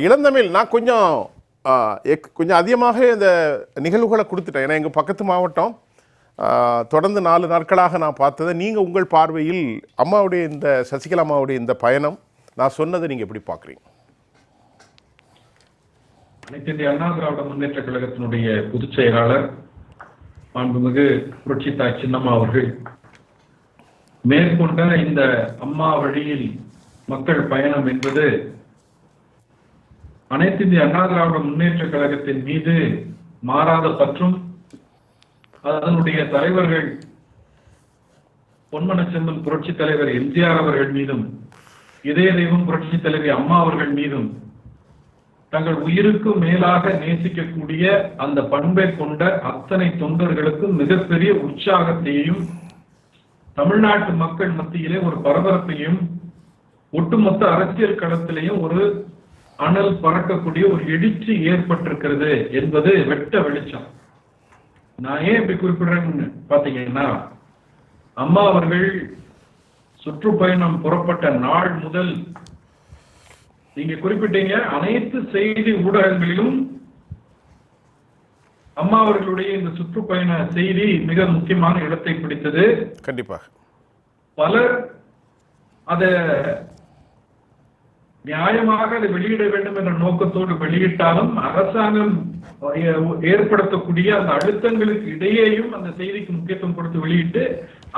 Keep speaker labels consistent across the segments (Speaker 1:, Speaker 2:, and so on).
Speaker 1: இளந்தமிழ் நான் கொஞ்சம் ஆஹ், எக்- கொஞ்சம் அதிகமாக இந்த நிகழ்வுகளை கொடுத்துட்டேன். ஏன்னா எங்கள் பக்கத்து மாவட்டம் ஆஹ், தொடர்ந்து நாலு நாட்களாக நான் பார்த்ததை. நீங்கள் உங்கள் பார்வையில் அம்மாவுடைய இந்த சசிகலா அம்மாவுடைய இந்த பயணம் நான் சொன்னதை நீங்கள் எப்படி பார்க்குறீங்க?
Speaker 2: அனைத்து இந்திய அண்ணா திராவிட முன்னேற்ற கழகத்தினுடைய பொதுச் செயலாளர் மாண்புமிகு புரட்சி தாய் சின்னம்மா அவர்கள் மேற்கொண்ட இந்த அம்மா வழியில் மக்கள் பயணம் என்பது அனைத்து இந்திய அண்ணா திராவிட முன்னேற்ற கழகத்தின் மீது மாறாத பற்றும் அதனுடைய தலைவர்கள் பொன்மன செல்வன் புரட்சி தலைவர் எம்ஜிஆர் அவர்கள் மீதும் இதய தெய்வம் புரட்சி தலைவி அம்மா அவர்கள் மீதும் தங்கள் உயிருக்கு மேலாக நேசிக்கக்கூடிய அந்த பண்பை கொண்ட அத்தனை தொண்டர்களுக்கும் மிகப்பெரிய உற்சாகத்தையும் தமிழ்நாட்டு மக்கள் மத்தியிலே ஒரு பரபரப்பையும் ஒட்டுமொத்த அரசியல் களத்திலையும் ஒரு அனல் பறக்கக்கூடிய ஒரு எழுச்சி ஏற்பட்டிருக்கிறது என்பது வெட்ட வெளிச்சம். நான் ஏன் இப்படி குறிப்பிடுறேன்னு பாத்தீங்கன்னா அம்மா அவர்கள் சுற்றுப்பயணம் புறப்பட்ட நாள் முதல் நீங்க குறிப்பிட்டீங்க அனைத்து செய்தி ஊடகங்களிலும் அம்மா அவர்களுடைய இந்த சுற்றுப்பயண செய்தி மிக முக்கியமான இடத்தை பிடித்தது.
Speaker 1: கண்டிப்பாக.
Speaker 2: பலர் அத நியாயமாக அதை வெளியிட வேண்டும் என்ற நோக்கத்தோடு வெளியிட்டாலும் அரசாங்கம் ஏற்படுத்தக்கூடிய அந்த அழுத்தங்களுக்கு இடையேயும் அந்த செய்திக்கு முக்கியத்துவம் கொடுத்து வெளியிட்டு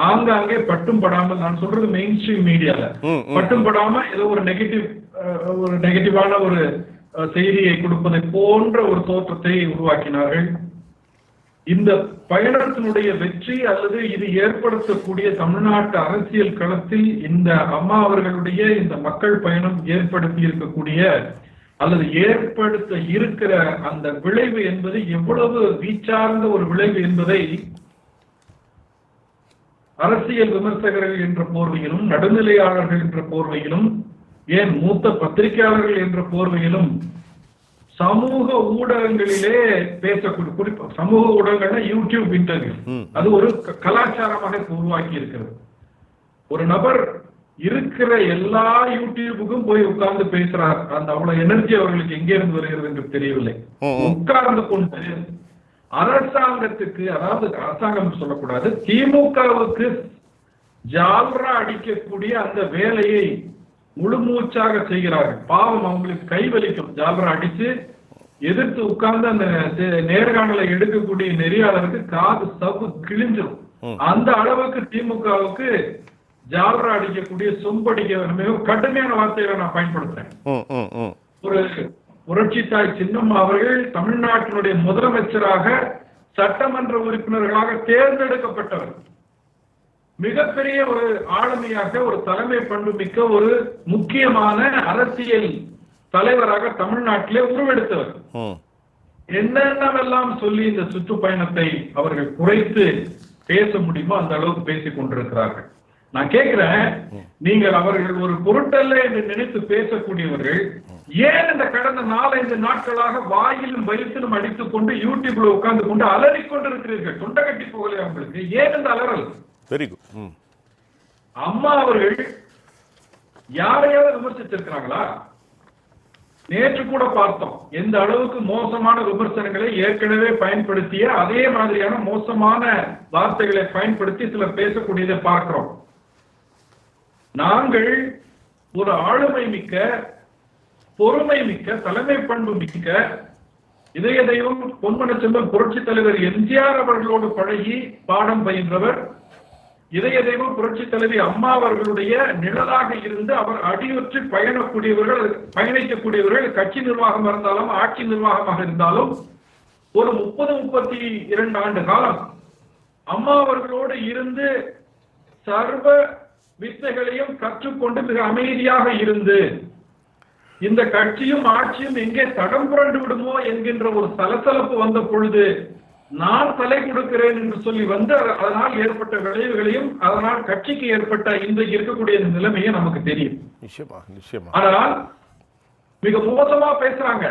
Speaker 2: ஆங்காங்கே பட்டும் படாமல் நான் சொல்றது மெயின் ஸ்ட்ரீம் மீடியால. பட்டும் படாம ஏதோ ஒரு நெகட்டிவ் ஒரு நெகட்டிவான ஒரு செய்தியை கொடுப்பதை போன்ற ஒரு தோற்றத்தை உருவாக்கினார்கள் இந்த பயணத்தினுடைய வெற்றி அல்லது இது ஏற்படுத்தக்கூடிய தமிழ்நாட்டு அரசியல் களத்தில் இந்த அம்மா அவர்களுடைய இந்த மக்கள் பயணம் ஏற்படுத்தி இருக்கக்கூடிய அல்லது ஏற்படுத்த இருக்கிற அந்த விளைவு என்பது எவ்வளவு வீச்சார்ந்த ஒரு விளைவு என்பதை அரசியல் விமர்சகர்கள் என்ற போர்வையிலும் நடுநிலையாளர்கள் என்ற போர்வையிலும் ஏன் மூத்த பத்திரிகையாளர்கள் என்ற போர்வையிலும் சமூக ஊடகங்களிலே பேசக்கூடிய குறிப்பா சமூக ஊடகங்கள்னா யூடியூப் இன்டர்வியூ. அது ஒரு கலாச்சாரமாக உருவாக்கி இருக்கிறது ஒரு நபர் இருக்கிற எல்லா யூடியூபுக்கும் போய் உட்கார்ந்து பேசுறார் அந்த அவ்வளவு எனர்ஜி அவர்களுக்கு எங்கே இருந்து வருகிறது என்று தெரியவில்லை. உட்கார்ந்து கொண்டு அரசாங்கத்துக்கு அதாவது அரசாங்கம் சொல்லக்கூடாது திமுகவுக்கு ஜால்ரா அடிக்கக்கூடிய அந்த வேலையை முழுமூச்சாக செய்கிறார்கள். பாவம் அவங்களுக்கு கைவலிக்கும் ஜால்ரா அடிச்சு எதிர்த்து உட்கார்ந்து அந்த நேர்காணலை எடுக்கக்கூடிய நெறியாளருக்கு காது சவு கிழிஞ்சிரும்.
Speaker 1: ம்.
Speaker 2: அந்த அளவுக்கு திமுகவுக்கு ஜால்ரா அடிக்கக்கூடிய சொம்படிக்க மிகவும் கடுமையான வார்த்தைகளை நான் பயன்படுத்துறேன். ஒரு புரட்சி தாய் சின்னம்மா அவர்கள் தமிழ்நாட்டினுடைய முதலமைச்சராக சட்டமன்ற உறுப்பினர்களாக தேர்ந்தெடுக்கப்பட்டவர். மிகப்பெரிய ஒரு ஆளுமையாக ஒரு தலைமை பண்பு மிக்க ஒரு முக்கியமான அரசியல் தலைவராக தமிழ்நாட்டிலே உருவெடுத்தவர். என்னென்னவெல்லாம் சொல்லி இந்த சுற்றுப்பயணத்தை அவர்கள் குறைத்து பேச முடியுமோ அந்த அளவுக்கு பேசிக் கொண்டிருக்கிறார்கள். நான் கேட்கிறேன் நீங்கள் அவர்கள் ஒரு பொருட்டல்ல என்று நினைத்து பேசக்கூடியவர்கள் ஏன் இந்த கடந்த நாலஞ்சு நாட்களாக வாயிலும் வயிற்றிலும் அடித்துக் கொண்டு யூடியூப்ல உட்கார்ந்து கொண்டு அலறிக் கொண்டிருக்கிறீர்கள்? தொண்டை கட்டி போகலையா உங்களுக்கு? ஏன் இந்த அலறல்?
Speaker 1: வெரி குட்
Speaker 2: அம்மா அவர்கள் யாரையாவது விமர்சித்திருக்கிறாங்களா? நேற்று கூட பார்த்தோம். எந்த அளவுக்கு மோசமான விமர்சனங்களை ஏற்கனவே பயன்படுத்திய அதே மாதிரியான மோசமான வார்த்தைகளை பயன்படுத்தி சிலர் பேசக்கூடியதை பார்க்கிறோம். நாங்கள் ஒரு ஆளுமை மிக்க பொறுமை மிக்க தலைமை பண்பு மிக்க இதய தெய்வம் பொன்மன புரட்சி தலைவர் எம்ஜிஆர் அவர்களோடு பழகி பாடம் பயின்றவர் இதய தெய்வம் புரட்சி தலைவி அம்மா அவர்களுடைய நிழலாக இருந்து அவர் அடியுற்று பயணக்கூடியவர்கள் பயணிக்கக்கூடியவர்கள் கட்சி நிர்வாகம் இருந்தாலும் ஆட்சி நிர்வாகமாக இருந்தாலும் ஒரு முப்பது முப்பத்தி இரண்டு ஆண்டு காலம் அம்மா அவர்களோடு இருந்து சர்வ வித்தைகளையும் கற்றுக்கொண்டு மிக அமைதியாக இருந்து இந்த கட்சியும் ஆட்சியும் எங்கே தடம் புரண்டு விடுமோ என்கின்ற ஒரு சலசலப்பு வந்த பொழுது நான் தலை கொடுக்கிறேன் என்று சொல்லி வந்து அதனால் ஏற்பட்ட விளைவுகளையும் அதனால் கட்சிக்கு ஏற்பட்ட இன்றைக்கு இருக்கக்கூடிய நிலைமையை நமக்கு தெரியும்.
Speaker 1: நிச்சயமா நிச்சயமா.
Speaker 2: ஆனால் மிக மோசமா பேசுறாங்க.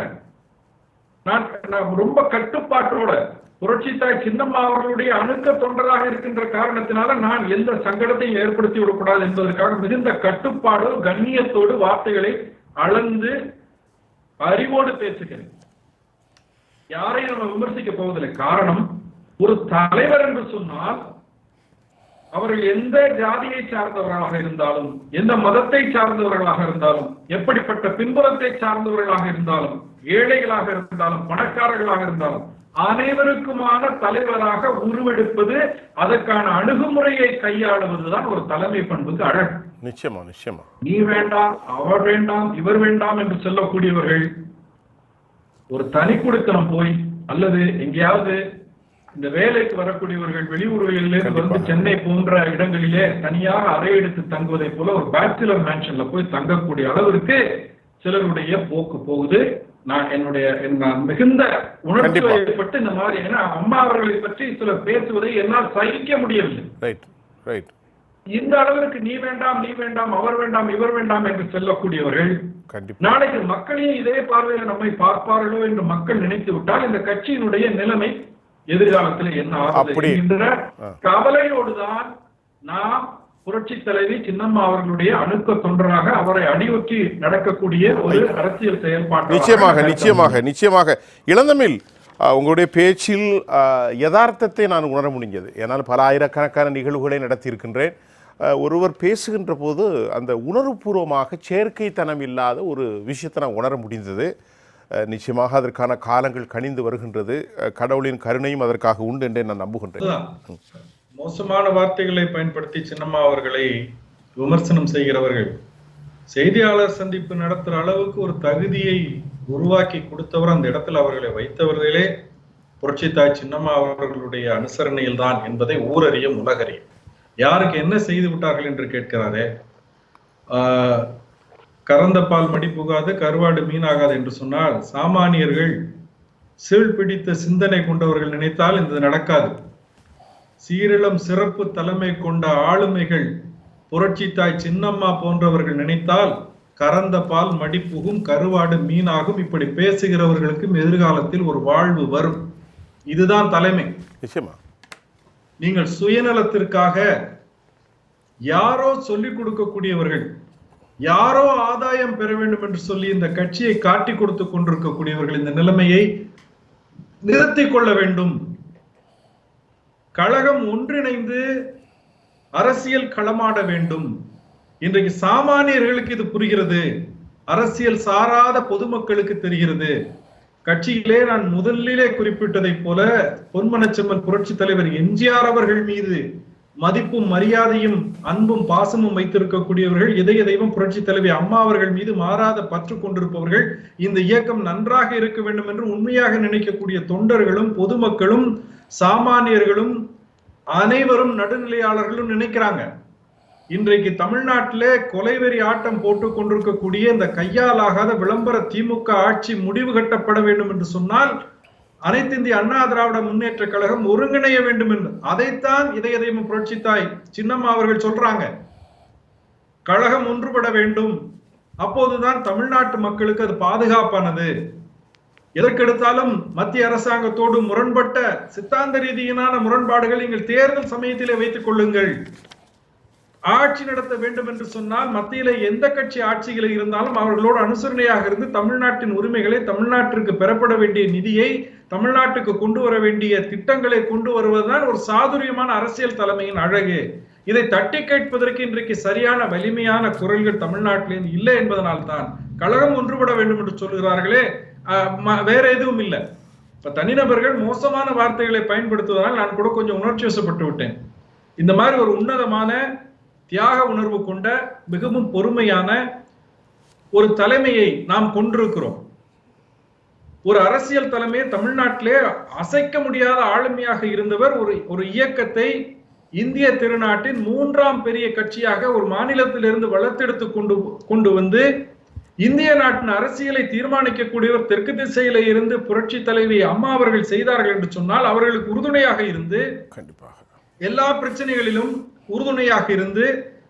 Speaker 2: நான் ரொம்ப கட்டுப்பாட்டோட புரட்சி தாய் சின்னம்மா அவர்களுடைய அணுக்க தொண்டராக இருக்கின்ற காரணத்தினால நான் எந்த சங்கடத்தையும் ஏற்படுத்தி விடக்கூடாது என்பதற்காக மிகுந்த கட்டுப்பாடு கண்ணியத்தோடு வார்த்தைகளை அளந்து அறிவோடு பேசுகிறேன். யாரையும் நம்ம விமர்சிக்க போவதில்லை. காரணம் ஒரு தலைவர் என்று சொன்னால் அவர்கள் எந்த ஜாதியை சார்ந்தவர்களாக இருந்தாலும் எந்த மதத்தை சார்ந்தவர்களாக இருந்தாலும் எப்படிப்பட்ட பின்புலத்தை சார்ந்தவர்களாக இருந்தாலும் ஏழைகளாக இருந்தாலும் பணக்காரர்களாக இருந்தாலும் அனைவருக்குமான தலைவராக உருவெடுப்பது அதற்கான அணுகுமுறையை கையாளுவதுதான் ஒரு தலைமை பண்புக்கு அழகு.
Speaker 1: நிச்சயமா நிச்சயமா.
Speaker 2: நீ வேண்டாம் அவர் வேண்டாம் இவர் வேண்டாம் என்று சொல்லக்கூடியவர்கள் ஒரு தனி குடித்தனம் போய் அல்லது எங்கேயாவது இந்த வேலைக்கு வரக்கூடியவர்கள் வெளியூர்களிலே வந்து. சென்னை போன்ற இடங்களிலே தனியாக அறை எடுத்து தங்குவதை போல ஒரு பேச்சுலர் மேன்ஷன்ல போய் தங்கக்கூடிய அளவிற்கு சிலருடைய போக்கு போகுது நான் என்னுடைய நான் மிகுந்த உணர்ச்சி. வயப்பட்டு இந்த மாதிரி ஏன்னா அம்மா அவர்களை பற்றி சிலர் பேசுவதை என்னால் சகிக்க முடியவில்லை
Speaker 1: ரைட் ரைட்
Speaker 2: இந்த அளவிற்கு நீ வேண்டாம் நீ வேண்டாம் அவர் வேண்டாம் இவர் வேண்டாம் என்று சொல்லக்கூடியவர்கள் நாளைக்கு மக்களையும் இதே பார்வையில நம்மை பார்ப்பார்களோ என்று மக்கள் நினைத்து விட்டால் இந்த கட்சியினுடைய நிலைமை எதிர்காலத்தில் என்ன ஆகுது. கவலையோடுதான் நாம் புரட்சி தலைவி சின்னம்மா அவர்களுடைய அணுக்க தொண்டராக அவரை அடியொற்றி நடக்கக்கூடிய ஒரு அரசியல் செயல்பாடு
Speaker 1: நிச்சயமாக நிச்சயமாக நிச்சயமாக. இளந்தமிழ் உங்களுடைய பேச்சில் யதார்த்தத்தை நான் உணர முடிஞ்சது. ஏன்னால் பல ஆயிரக்கணக்கான நிகழ்வுகளை நடத்தியிருக்கின்றேன். ஒருவர் பேசுகின்ற போது அந்த உணர்வுபூர்வமாக செயற்கைத்தனம் இல்லாத ஒரு விஷயத்தை நான் உணர முடிந்தது. நிச்சயமாக அதற்கான காலங்கள் கணிந்து வருகின்றது. கடவுளின் கருணையும் அதற்காக உண்டு என்றே நான் நம்புகின்றேன்.
Speaker 3: மோசமான வார்த்தைகளை பயன்படுத்தி சின்னம்மா அவர்களை விமர்சனம் செய்கிறவர்கள். செய்தியாளர் சந்திப்பு நடத்துற அளவுக்கு ஒரு தகுதியை உருவாக்கி கொடுத்தவர் அந்த இடத்துல அவர்களை வைத்தவர்களே. புரட்சித்தாய் சின்னம்மா அவர்களுடைய அனுசரணையில் தான் என்பதை ஊரறியும் உலகறியும். யாருக்கு என்ன செய்து விட்டார்கள் என்று கேட்கிறாரே? கறந்த பால் மடி புகாது கருவாடு மீனாகாது என்று சொன்னால் சாமானியர்கள் சீழ் பிடித்த சிந்தனை கொண்டவர்கள் நினைத்தால் இது நடக்காது. சீரிளம் சிறப்பு தலைமை கொண்ட ஆளுமைகள் புரட்சித்தாய் சின்னம்மா போன்றவர்கள் நினைத்தால் கறந்த பால் மடிப்புகும் கருவாடு மீனாகும் இப்படி பேசுகிறவர்களுக்கும் எதிர்காலத்தில் ஒரு வாழ்வு வரும். இதுதான் தலைமை.
Speaker 1: நிச்சயமா.
Speaker 3: நீங்கள் சுயநலத்திற்காக யாரோ சொல்லிக் கொடுக்கக்கூடியவர்கள் யாரோ ஆதாயம் பெற வேண்டும் என்று சொல்லி இந்த கட்சியை காட்டி கொடுத்து கொண்டிருக்கக்கூடியவர்கள் இந்த நிலைமையை நிறுத்திக் கொள்ள வேண்டும். கழகம் ஒன்றிணைந்து அரசியல் களமாட வேண்டும். இன்றைக்கு சாமானியர்களுக்கு இது புரிகிறது. அரசியல் சாராத பொதுமக்களுக்கு தெரிகிறது. கட்சியிலே நான் முதலிலே குறிப்பிட்டதைப் போல பொன்மனச்செம்மல் புரட்சி தலைவர் எம்ஜிஆர் அவர்கள் மீது மதிப்பும் மரியாதையும் அன்பும் பாசமும் வைத்திருக்கக்கூடியவர்கள் இதய தெய்வம் புரட்சி தலைவி அம்மா அவர்கள் மீது மாறாத பற்று கொண்டிருப்பவர்கள் இந்த இயக்கம் நன்றாக இருக்க வேண்டும் என்று உண்மையாக நினைக்கக்கூடிய தொண்டர்களும் பொதுமக்களும் சாமானியர்களும் அனைவரும் நடுநிலையாளர்களும் நினைக்கிறாங்க. இன்றைக்கு தமிழ்நாட்டிலே கொலைவெறி ஆட்டம் போட்டுக் கொண்டிருக்கக்கூடிய இந்த கையாலாகாத விளம்பர திமுக ஆட்சி முடிவு கட்டப்பட வேண்டும் என்று சொன்னால் அனைத்து இந்திய அண்ணா திராவிட முன்னேற்ற கழகம் ஒருங்கிணைய வேண்டும் என்று. அதைத்தான் இதய தெய்வம் புரட்சித்தாய் சின்னம்மா அவர்கள் சொல்றாங்க. கழகம் ஒன்றுபட வேண்டும். அப்போதுதான் தமிழ்நாட்டு மக்களுக்கு அது பாதுகாப்பானது. எதற்கெடுத்தாலும் மத்திய அரசாங்கத்தோடு முரண்பட்ட சித்தாந்த ரீதியிலான முரண்பாடுகள் நீங்கள் தேர்தல் சமயத்திலே வைத்துக் கொள்ளுங்கள். ஆட்சி நடத்த வேண்டும் என்று சொன்னால் மத்தியில எந்த கட்சி ஆட்சியில் இருந்தாலும் அவர்களோடு அனுசரணையாக இருந்து தமிழ்நாட்டின் உரிமைகளை தமிழ்நாட்டிற்கு பெறப்பட வேண்டிய நிதியை தமிழ்நாட்டுக்கு கொண்டு வர வேண்டிய திட்டங்களை கொண்டு வருவதுதான் ஒரு சாதுரியமான அரசியல் தலைமையின் அழகு. இதை தட்டி கேட்பதற்கு இன்றைக்கு சரியான வலிமையான குரல்கள் தமிழ்நாட்டில் இல்லை என்பதனால் தான் கழகம் ஒன்றுபட வேண்டும் என்று சொல்கிறார்களே ம- வேற எதுவும் இல்லை. இப்ப தனிநபர்கள் மோசமான வார்த்தைகளை பயன்படுத்துவதால் நான் கூட கொஞ்சம் உணர்ச்சி வசப்பட்டு விட்டேன். இந்த மாதிரி ஒரு உன்னதமான தியாக உணர்வு கொண்ட மிகவும் பொறுமையான ஒரு தலைமையை நாம் கொண்டிருக்கிறோம். ஒரு அரசியல் தலைமை தமிழ்நாட்டிலே அசைக்க முடியாத ஆளுமையாக இருந்தவர் ஒரு ஒரு இயக்கத்தை இந்திய திருநாட்டின் மூன்றாம் பெரிய கட்சியாக ஒரு மாநிலத்திலிருந்து வளர்த்தெடுத்து கொண்டு கொண்டு வந்து இந்திய நாட்டின் அரசியலை தீர்மானிக்கக்கூடியவர் தெற்கு திசையில இருந்து புரட்சி தலைவி அம்மா அவர்கள் செய்தார்கள் என்று சொன்னால் அவர்களுக்கு உறுதுணையாக இருந்து
Speaker 1: கண்டிப்பாக.
Speaker 3: எல்லா பிரச்சனைகளிலும் உறுதுணையாக இருந்து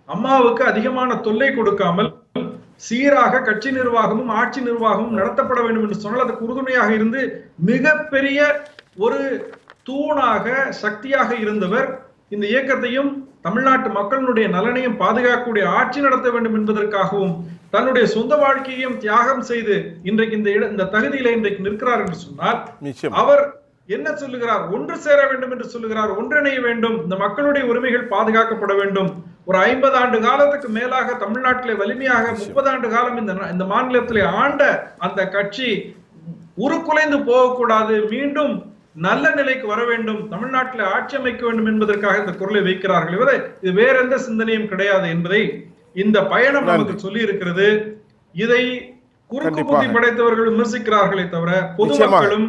Speaker 3: அம்மாவுக்கு அதிகமான தொல்லை கொடுக்காமல் சீராக கட்சி நிர்வாகமும் ஆட்சி நிர்வாகமும் நடத்தப்பட வேண்டும் என்று சொன்னால் அதுக்கு உறுதுணையாக இருந்து மிகப்பெரிய ஒரு தூணாக சக்தியாக இருந்தவர் இந்த இயக்கத்தையும் தமிழ்நாட்டு மக்களினுடைய நலனையும் பாதுகாக்கக்கூடிய ஆட்சி நடத்த வேண்டும் என்பதற்காகவும் தன்னுடைய சொந்த வாழ்க்கையையும் தியாகம் செய்து இன்றைக்கு இந்த இட- இந்த தகுதியில இன்றைக்கு நிற்கிறார் என்று சொன்னால் அவர் என்ன சொல்லுகிறார்? ஒன்று சேர வேண்டும் என்று சொல்லுகிறார். ஒன்றிணைய வேண்டும். இந்த மக்களுடைய உரிமைகள் பாதுகாக்கப்பட வேண்டும். ஒரு ஐம்பது ஆண்டு காலத்துக்கு மேலாக தமிழ்நாட்டிலே வலிமையாக முப்பது ஆண்டு காலம் இந்த இந்த மாநிலத்திலே ஆண்ட அந்த கட்சி உருக்குலைந்து போகக்கூடாது. மீண்டும் நல்ல நிலைக்கு வர வேண்டும். தமிழ்நாட்டில் ஆட்சி அமைக்க வேண்டும் என்பதற்காக இந்த குரலை வைக்கிறார்கள் இவரை. இது வேற எந்த சிந்தனையும் கிடையாது என்பதை இந்த பயணம் நமக்கு சொல்லி இருக்கிறது இதை குறுக்கு புத்தி. படைத்தவர்கள் விமர்சிக்கிறார்களே தவிர பொதுமக்களும்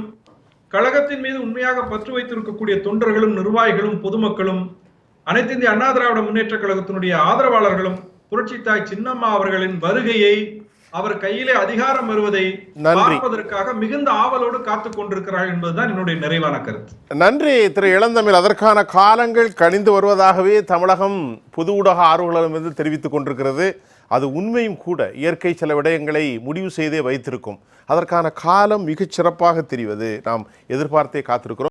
Speaker 3: கழகத்தின் மீது உண்மையாக பற்று வைத்திருக்கக்கூடிய தொண்டர்களும் நிர்வாகிகளும் பொதுமக்களும் அனைத்து இந்திய அண்ணா திராவிட முன்னேற்ற கழகத்தினுடைய ஆதரவாளர்களும் புரட்சி தாய் சின்னம்மா அவர்களின் வருகையை அவர் கையிலே அதிகாரம் வருவதை. பார்ப்பதற்காக மிகுந்த ஆவலோடு காத்துக் கொண்டிருக்கிறார்கள் என்பதுதான் என்னுடைய நிறைவான கருத்து.
Speaker 1: நன்றி திரு இளந்தமிழ். அதற்கான காலங்கள் கணிந்து வருவதாகவே தமிழகம் பொது ஊடக ஆர்வலரிடமிருந்து தெரிவித்துக் கொண்டிருக்கிறது. அது உண்மையும் கூட இயற்கை சில விடயங்களை முடிவு செய்தே வைத்திருக்கும். அதற்கான காலம் மிகச் சிறப்பாக தெரிவது நாம் எதிர்பார்த்தே காத்திருக்கிறோம்.